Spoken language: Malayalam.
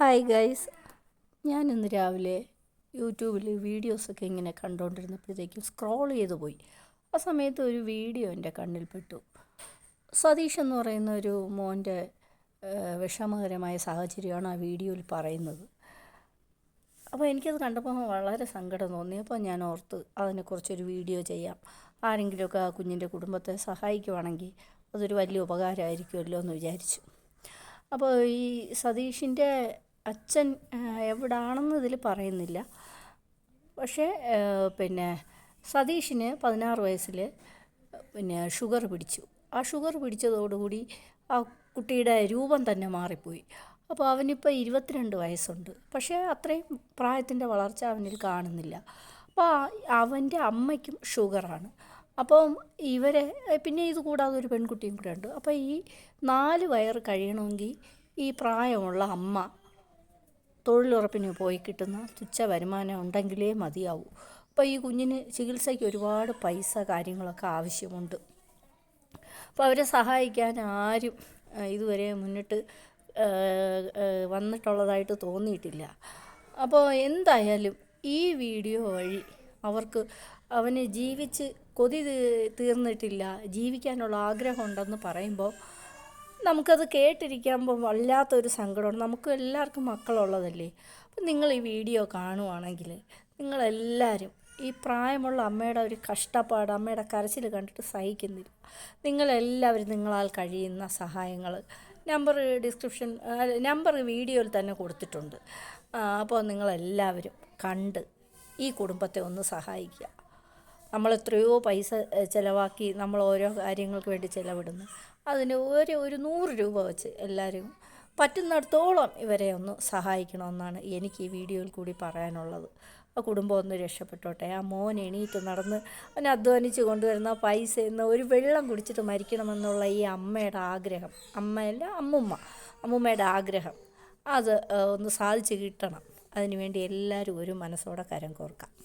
Hi guys. ഞാനിന്ന് രാവിലെ യൂട്യൂബിൽ വീഡിയോസൊക്കെ ഇങ്ങനെ കണ്ടുകൊണ്ടിരുന്നപ്പോഴത്തേക്കും സ്ക്രോൾ ചെയ്ത് പോയി. ആ സമയത്ത് ഒരു വീഡിയോ എന്റെ കണ്ണിൽപ്പെട്ടു. സതീഷ് എന്ന് പറയുന്ന ഒരു മോന്റെ വിഷമകരമായ സാഹചര്യമാണ് ആ വീഡിയോയിൽ പറയുന്നത്. അപ്പോൾ എനിക്കത് കണ്ടപ്പോൾ വളരെ സങ്കടം തോന്നി. അപ്പോൾ ഞാൻ ഓർത്ത് അതിനെക്കുറിച്ചൊരു വീഡിയോ ചെയ്യാം. ആരെങ്കിലുമൊക്കെ ആ കുഞ്ഞിന്റെ കുടുംബത്തെ സഹായിക്കുവാണെങ്കിൽ അതൊരു വലിയ ഉപകാരമായിരിക്കുമല്ലോ എന്ന് വിചാരിച്ചു. അപ്പോൾ ഈ സതീഷിന്റെ അച്ഛൻ എവിടാണെന്ന് ഇതിൽ പറയുന്നില്ല. പക്ഷേ പിന്നെ സതീഷിന് പതിനാറ് വയസ്സിൽ പിന്നെ ഷുഗർ പിടിച്ചു. ആ ഷുഗർ പിടിച്ചതോടുകൂടി ആ കുട്ടിയുടെ രൂപം തന്നെ മാറിപ്പോയി. അപ്പോൾ അവനിപ്പോൾ ഇരുപത്തിരണ്ട് വയസ്സുണ്ട്. പക്ഷേ അത്രയും പ്രായത്തിന്റെ വളർച്ച അവനിൽ കാണുന്നില്ല. അപ്പോൾ അവന്റെ അമ്മയ്ക്കും ഷുഗറാണ്. അപ്പോൾ ഇവരെ പിന്നെ ഇത് കൂടാതെ ഒരു പെൺകുട്ടിയും കൂടെ ഉണ്ട്. അപ്പോൾ ഈ നാല് വയറ് കഴിയണമെങ്കിൽ ഈ പ്രായമുള്ള അമ്മ തൊഴിലുറപ്പിന് പോയി കിട്ടുന്ന തുച്ഛ വരുമാനം ഉണ്ടെങ്കിലേ മതിയാവൂ. അപ്പോൾ ഈ കുഞ്ഞിന് ചികിത്സയ്ക്ക് ഒരുപാട് പൈസ കാര്യങ്ങളൊക്കെ ആവശ്യമുണ്ട്. അപ്പോൾ അവരെ സഹായിക്കാൻ ആരും ഇതുവരെ മുന്നിട്ട് വന്നിട്ടുള്ളതായിട്ട് തോന്നിയിട്ടില്ല. അപ്പോൾ എന്തായാലും ഈ വീഡിയോ വഴി അവർക്ക് അവന് ജീവിച്ച് കൊതി തീർന്നിട്ടില്ല ജീവിക്കാനുള്ള ആഗ്രഹമുണ്ടെന്ന് പറയുമ്പോൾ നമുക്കത് കേട്ടിരിക്കുമ്പോൾ വല്ലാത്തൊരു സങ്കടമാണ്. നമുക്ക് എല്ലാവർക്കും മക്കളുള്ളതല്ലേ? അപ്പം നിങ്ങൾ ഈ വീഡിയോ കാണുവാണെങ്കിൽ നിങ്ങളെല്ലാവരും ഈ പ്രായമുള്ള അമ്മയുടെ ഒരു കഷ്ടപ്പാട് അമ്മയുടെ കരച്ചിൽ കണ്ടിട്ട് സഹിക്കുന്നില്ല. നിങ്ങളെല്ലാവരും നിങ്ങളാൽ കഴിയുന്ന സഹായങ്ങൾ നമ്പർ ഡിസ്ക്രിപ്ഷൻ നമ്പർ വീഡിയോയിൽ തന്നെ കൊടുത്തിട്ടുണ്ട്. അപ്പോൾ നിങ്ങളെല്ലാവരും കണ്ട് ഈ കുടുംബത്തെ ഒന്ന് സഹായിക്കുക. നമ്മൾ എത്രയോ പൈസ ചിലവാക്കി നമ്മൾ ഓരോ കാര്യങ്ങൾക്ക് വേണ്ടി ചിലവിടുന്നു. അതിന് ഒരു ഒരു നൂറ് രൂപ വെച്ച് എല്ലാവരും പറ്റുന്നിടത്തോളം ഇവരെ ഒന്ന് സഹായിക്കണമെന്നാണ് എനിക്ക് ഈ വീഡിയോയിൽ കൂടി പറയാനുള്ളത്. ആ കുടുംബം ഒന്ന് രക്ഷപ്പെട്ടോട്ടെ. ആ മോൻ എണീറ്റ് നടന്ന് അവനെ അധ്വാനിച്ച് കൊണ്ടുവരുന്ന പൈസ എന്ന് ഒരു വെള്ളം കുടിച്ചിട്ട് മരിക്കണമെന്നുള്ള ഈ അമ്മയുടെ ആഗ്രഹം അമ്മയല്ല അമ്മുമ്മ അമ്മുമ്മയുടെ ആഗ്രഹം അത് ഒന്ന് സാധിച്ച് കിട്ടണം. അതിനുവേണ്ടി എല്ലാവരും ഒരു മനസ്സോടെ കരം കോർക്കാം.